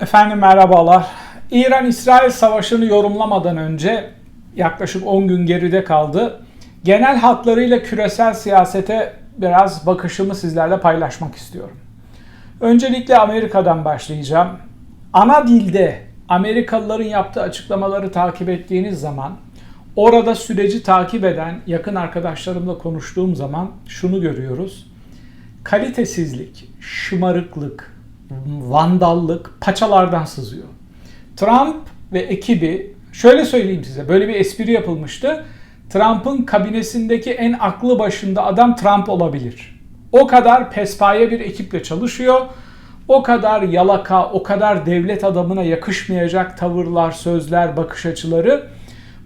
Efendim merhabalar. İran-İsrail savaşını yorumlamadan önce yaklaşık 10 gün geride kaldı. Genel hatlarıyla küresel siyasete biraz bakışımı sizlerle paylaşmak istiyorum. Öncelikle Amerika'dan başlayacağım. Ana dilde Amerikalıların yaptığı açıklamaları takip ettiğiniz zaman orada süreci takip eden yakın arkadaşlarımla konuştuğum zaman şunu görüyoruz. Kalitesizlik, şımarıklık, vandallık paçalardan sızıyor. Trump ve ekibi şöyle söyleyeyim size böyle bir espri yapılmıştı. Trump'ın kabinesindeki en aklı başında adam Trump olabilir. O kadar pespaye bir ekiple çalışıyor. O kadar yalaka, o kadar devlet adamına yakışmayacak tavırlar, sözler, bakış açıları.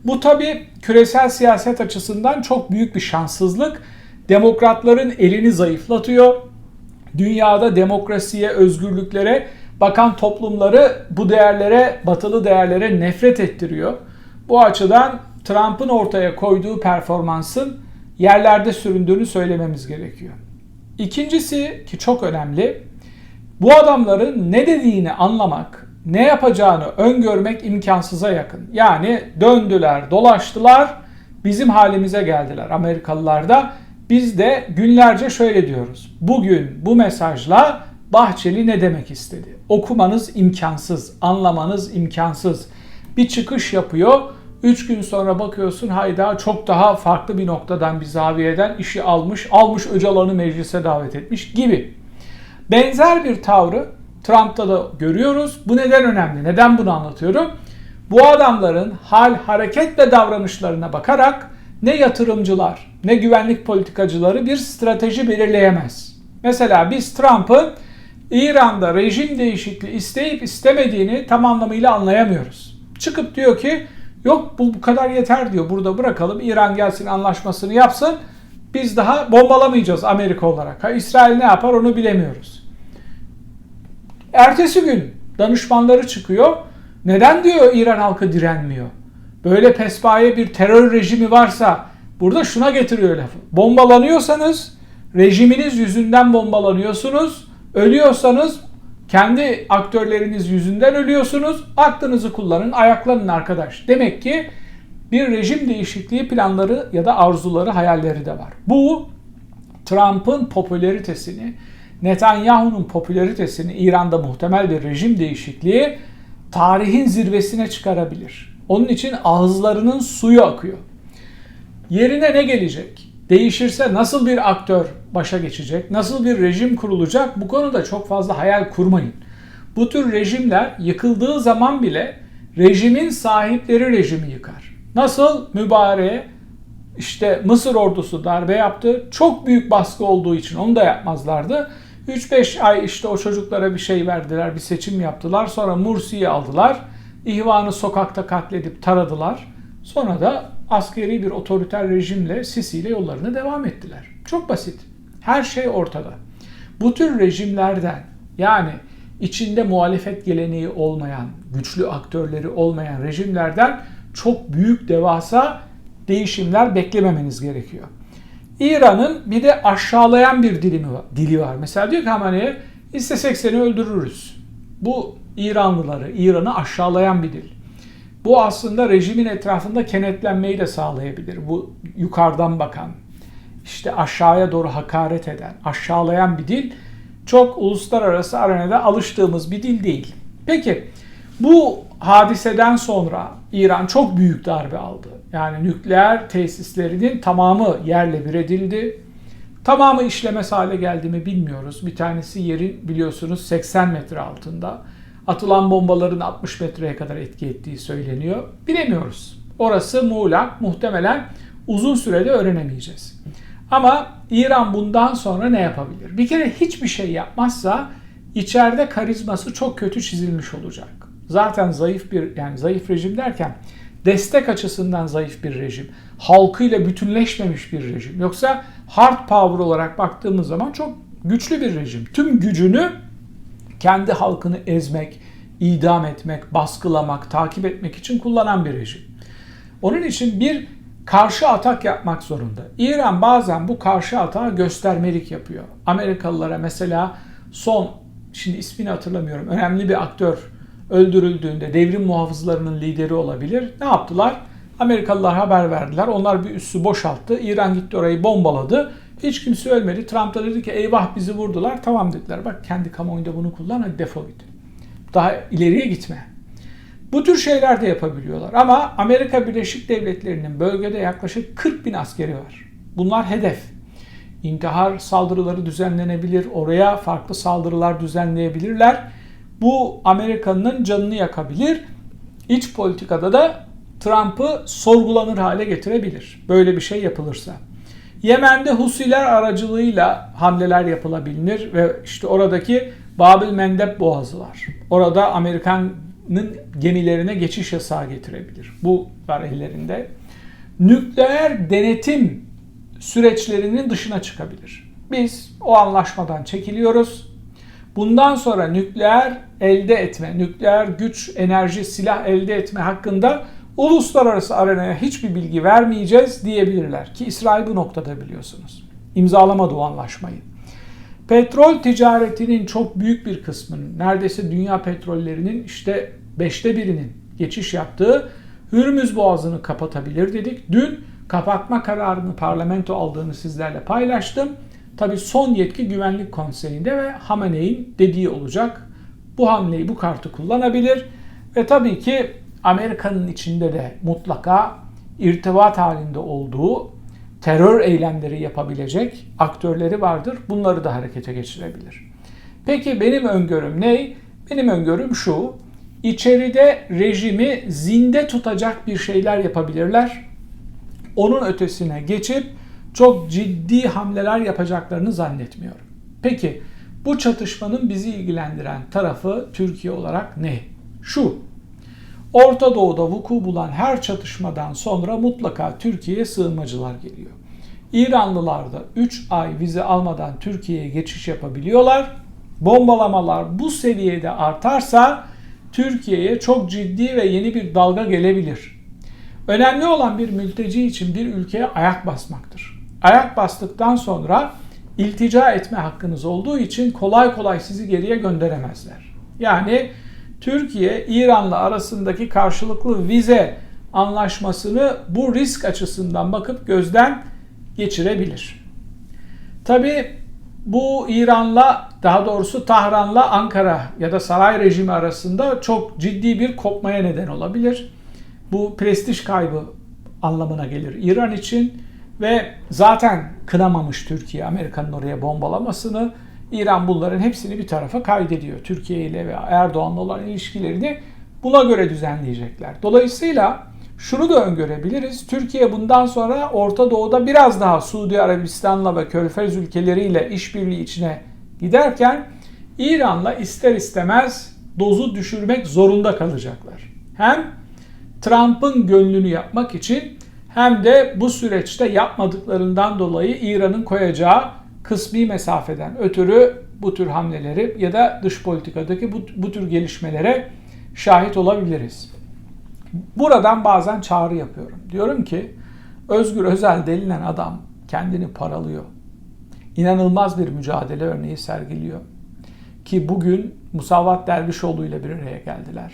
Bu tabi küresel siyaset açısından çok büyük bir şanssızlık. Demokratların elini zayıflatıyor. Dünyada demokrasiye, özgürlüklere bakan toplumları bu değerlere, batılı değerlere nefret ettiriyor. Bu açıdan Trump'ın ortaya koyduğu performansın yerlerde süründüğünü söylememiz gerekiyor. İkincisi ki çok önemli, bu adamların ne dediğini anlamak, ne yapacağını öngörmek imkansıza yakın. Yani döndüler, dolaştılar, bizim halimize geldiler Amerikalılar da. Biz de günlerce şöyle diyoruz. Bugün bu mesajla Bahçeli ne demek istedi? Okumanız imkansız, anlamanız imkansız. Bir çıkış yapıyor. 3 gün sonra bakıyorsun hayda çok daha farklı bir noktadan bir zaviyeden işi almış, almış Öcalan'ı meclise davet etmiş gibi. Benzer bir tavrı Trump'ta da görüyoruz. Bu neden önemli? Neden bunu anlatıyorum? Bu adamların hal, hareket ve davranışlarına bakarak ne yatırımcılar ne güvenlik politikacıları bir strateji belirleyemez. Mesela biz Trump'ın İran'da rejim değişikliği isteyip istemediğini tam anlamıyla anlayamıyoruz. Çıkıp diyor ki yok bu, bu kadar yeter diyor burada bırakalım İran gelsin anlaşmasını yapsın biz daha bombalamayacağız Amerika olarak. Ha, İsrail ne yapar onu bilemiyoruz. Ertesi gün danışmanları çıkıyor. Neden diyor İran halkı direnmiyor? Böyle pespaye bir terör rejimi varsa burada şuna getiriyor lafı. Bombalanıyorsanız rejiminiz yüzünden bombalanıyorsunuz. Ölüyorsanız kendi aktörleriniz yüzünden ölüyorsunuz. Aklınızı kullanın, ayaklanın arkadaş. Demek ki bir rejim değişikliği planları ya da arzuları, hayalleri de var. Bu Trump'ın popülaritesini, Netanyahu'nun popülaritesini İran'da muhtemel bir rejim değişikliği tarihin zirvesine çıkarabilir. Onun için ağızlarının suyu akıyor. Yerine ne gelecek? Değişirse nasıl bir aktör başa geçecek? Nasıl bir rejim kurulacak? Bu konuda çok fazla hayal kurmayın. Bu tür rejimler yıkıldığı zaman bile rejimin sahipleri rejimi yıkar. Nasıl mübareğe işte Mısır ordusu darbe yaptı. Çok büyük baskı olduğu için onu da yapmazlardı. 3-5 ay işte o çocuklara bir şey verdiler, bir seçim yaptılar. Sonra Mursi'yi aldılar. İhvanı sokakta katledip taradılar. Sonra da askeri bir otoriter rejimle Sisi ile yollarına devam ettiler. Çok basit. Her şey ortada. Bu tür rejimlerden yani içinde muhalefet geleneği olmayan, güçlü aktörleri olmayan rejimlerden çok büyük devasa değişimler beklememeniz gerekiyor. İran'ın bir de aşağılayan bir dilimi dili var. Mesela diyor ki Hamaney'e istesek seni öldürürüz. Bu İranlıları, İran'ı aşağılayan bir dil. Bu aslında rejimin etrafında kenetlenmeyi de sağlayabilir. Bu yukarıdan bakan, işte aşağıya doğru hakaret eden, aşağılayan bir dil çok uluslararası arenada alıştığımız bir dil değil. Peki bu hadiseden sonra İran çok büyük darbe aldı. Yani nükleer tesislerinin tamamı yerle bir edildi. Tamamı işlemez hale geldi mi bilmiyoruz. Bir tanesi yerin biliyorsunuz 80 metre altında. Atılan bombaların 60 metreye kadar etki ettiği söyleniyor. Bilemiyoruz. Orası muğlak. Muhtemelen uzun sürede öğrenemeyeceğiz. Ama İran bundan sonra ne yapabilir? Bir kere hiçbir şey yapmazsa içeride karizması çok kötü çizilmiş olacak. Zaten zayıf bir yani zayıf rejim derken destek açısından zayıf bir rejim. Halkıyla bütünleşmemiş bir rejim. Yoksa hard power olarak baktığımız zaman çok güçlü bir rejim. Tüm gücünü kendi halkını ezmek, idam etmek, baskılamak, takip etmek için kullanan bir rejim. Onun için bir karşı atak yapmak zorunda. İran bazen bu karşı atağı göstermelik yapıyor. Amerikalılara mesela son, şimdi ismini hatırlamıyorum, önemli bir aktör öldürüldüğünde devrim muhafızlarının lideri olabilir. Ne yaptılar? Amerikalılar haber verdiler. Onlar bir üssü boşalttı. İran gitti orayı bombaladı. Hiç kimse ölmedi. Trump da dedi ki eyvah bizi vurdular. Tamam dediler. Bak kendi kamuoyunda bunu kullan hadi defol git. Daha ileriye gitme. Bu tür şeyler de yapabiliyorlar. Ama Amerika Birleşik Devletleri'nin bölgede yaklaşık 40 bin askeri var. Bunlar hedef. İntihar saldırıları düzenlenebilir. Oraya farklı saldırılar düzenleyebilirler. Bu Amerika'nın canını yakabilir. İç politikada da Trump'ı sorgulanır hale getirebilir. Böyle bir şey yapılırsa. Yemen'de Husiler aracılığıyla hamleler yapılabilir ve işte oradaki Babil Mendeb Boğazı var. Orada Amerika'nın gemilerine geçiş yasağı getirebilir. Bu var ellerinde. Nükleer denetim süreçlerinin dışına çıkabilir. Biz o anlaşmadan çekiliyoruz. Bundan sonra nükleer elde etme, nükleer güç, enerji, silah elde etme hakkında uluslararası arenaya hiçbir bilgi vermeyeceğiz diyebilirler. Ki İsrail bu noktada biliyorsunuz. İmzalamadı o anlaşmayı. Petrol ticaretinin çok büyük bir kısmının, neredeyse dünya petrollerinin işte beşte birinin geçiş yaptığı Hürmüz Boğazı'nı kapatabilir dedik. Dün kapatma kararını parlamento aldığını sizlerle paylaştım. Tabi son yetki Güvenlik Konseyi'nde ve Hamene'in dediği olacak. Bu hamleyi, bu kartı kullanabilir. Ve tabii ki Amerika'nın içinde de mutlaka irtibat halinde olduğu terör eylemleri yapabilecek aktörleri vardır. Bunları da harekete geçirebilir. Peki benim öngörüm ne? Benim öngörüm şu. İçeride rejimi zinde tutacak bir şeyler yapabilirler. Onun ötesine geçip çok ciddi hamleler yapacaklarını zannetmiyorum. Peki bu çatışmanın bizi ilgilendiren tarafı Türkiye olarak ne? Şu. Orta Doğu'da vuku bulan her çatışmadan sonra mutlaka Türkiye'ye sığınmacılar geliyor. İranlılar da 3 ay vize almadan Türkiye'ye geçiş yapabiliyorlar. Bombalamalar bu seviyede artarsa Türkiye'ye çok ciddi ve yeni bir dalga gelebilir. Önemli olan bir mülteci için bir ülkeye ayak basmaktır. Ayak bastıktan sonra iltica etme hakkınız olduğu için kolay kolay sizi geriye gönderemezler. Yani Türkiye İran'la arasındaki karşılıklı vize anlaşmasını bu risk açısından bakıp gözden geçirebilir. Tabi bu İran'la daha doğrusu Tahran'la Ankara ya da saray rejimi arasında çok ciddi bir kopmaya neden olabilir. Bu prestij kaybı anlamına gelir İran için ve zaten kınamamış Türkiye Amerika'nın oraya bombalamasını. İran bunların hepsini bir tarafa kaydediyor. Türkiye ile ve Erdoğan'la olan ilişkilerini buna göre düzenleyecekler. Dolayısıyla şunu da öngörebiliriz. Türkiye bundan sonra Orta Doğu'da biraz daha Suudi Arabistan'la ve Körfez ülkeleriyle işbirliği içine giderken İran'la ister istemez dozu düşürmek zorunda kalacaklar. Hem Trump'ın gönlünü yapmak için hem de bu süreçte yapmadıklarından dolayı İran'ın koyacağı kısmi mesafeden ötürü bu tür hamleleri ya da dış politikadaki bu, bu tür gelişmelere şahit olabiliriz. Buradan bazen çağrı yapıyorum. Diyorum ki Özgür Özel denilen adam kendini paralıyor. İnanılmaz bir mücadele örneği sergiliyor. Ki bugün Musavat Dervişoğlu ile bir araya geldiler.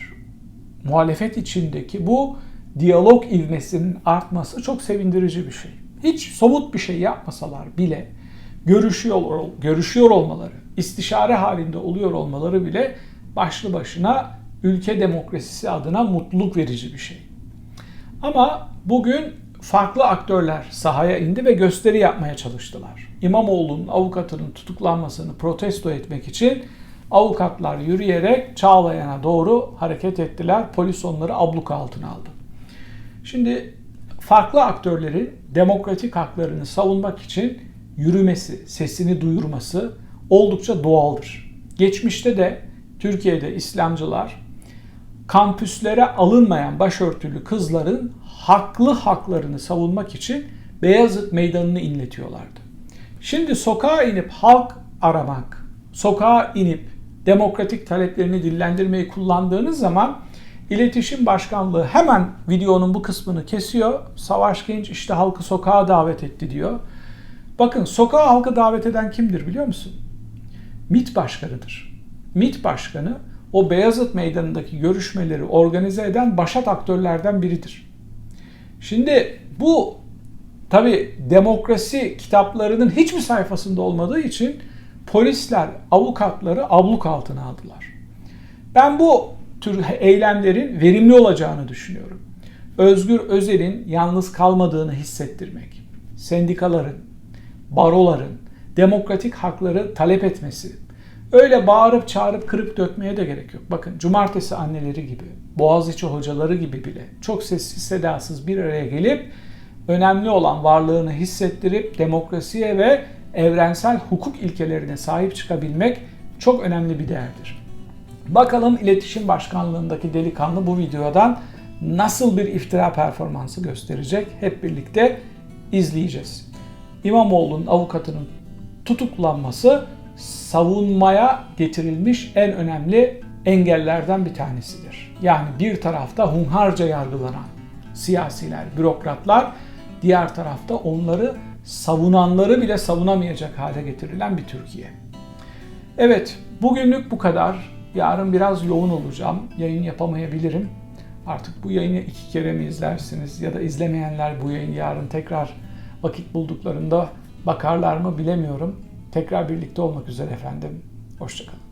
Muhalefet içindeki bu diyalog ivmesinin artması çok sevindirici bir şey. Hiç somut bir şey yapmasalar bile görüşüyor, görüşüyor olmaları, istişare halinde oluyor olmaları bile başlı başına ülke demokrasisi adına mutluluk verici bir şey. Ama bugün farklı aktörler sahaya indi ve gösteri yapmaya çalıştılar. İmamoğlu'nun avukatının tutuklanmasını protesto etmek için avukatlar yürüyerek Çağlayan'a doğru hareket ettiler. Polis onları abluka altına aldı. Şimdi farklı aktörlerin demokratik haklarını savunmak için yürümesi, sesini duyurması oldukça doğaldır. Geçmişte de Türkiye'de İslamcılar kampüslere alınmayan başörtülü kızların haklı haklarını savunmak için Beyazıt Meydanı'nı inletiyorlardı. Şimdi sokağa inip halk aramak, sokağa inip demokratik taleplerini dillendirmeyi kullandığınız zaman İletişim Başkanlığı hemen videonun bu kısmını kesiyor. Savaş Genç işte halkı sokağa davet etti diyor. Bakın sokağa halkı davet eden kimdir biliyor musun? MİT başkanıdır. MİT başkanı o Beyazıt Meydanı'ndaki görüşmeleri organize eden başat aktörlerden biridir. Şimdi bu tabi demokrasi kitaplarının hiçbir sayfasında olmadığı için polisler avukatları abluk altına aldılar. Ben bu tür eylemlerin verimli olacağını düşünüyorum. Özgür Özel'in yalnız kalmadığını hissettirmek, sendikaların, baroların demokratik hakları talep etmesi, öyle bağırıp çağırıp kırıp dökmeye de gerek yok. Bakın cumartesi anneleri gibi, Boğaziçi hocaları gibi bile çok sessiz sedasız bir araya gelip önemli olan varlığını hissettirip demokrasiye ve evrensel hukuk ilkelerine sahip çıkabilmek çok önemli bir değerdir. Bakalım iletişim başkanlığındaki delikanlı bu videodan nasıl bir iftira performansı gösterecek hep birlikte izleyeceğiz. İmamoğlu'nun avukatının tutuklanması savunmaya getirilmiş en önemli engellerden bir tanesidir. Yani bir tarafta hunharca yargılanan siyasiler, bürokratlar, diğer tarafta onları savunanları bile savunamayacak hale getirilen bir Türkiye. Evet, bugünlük bu kadar. Yarın biraz yoğun olacağım. Yayın yapamayabilirim. Artık bu yayını iki kere mi izlersiniz ya da izlemeyenler bu yayını yarın tekrar vakit bulduklarında bakarlar mı bilemiyorum. Tekrar birlikte olmak üzere efendim. Hoşçakalın.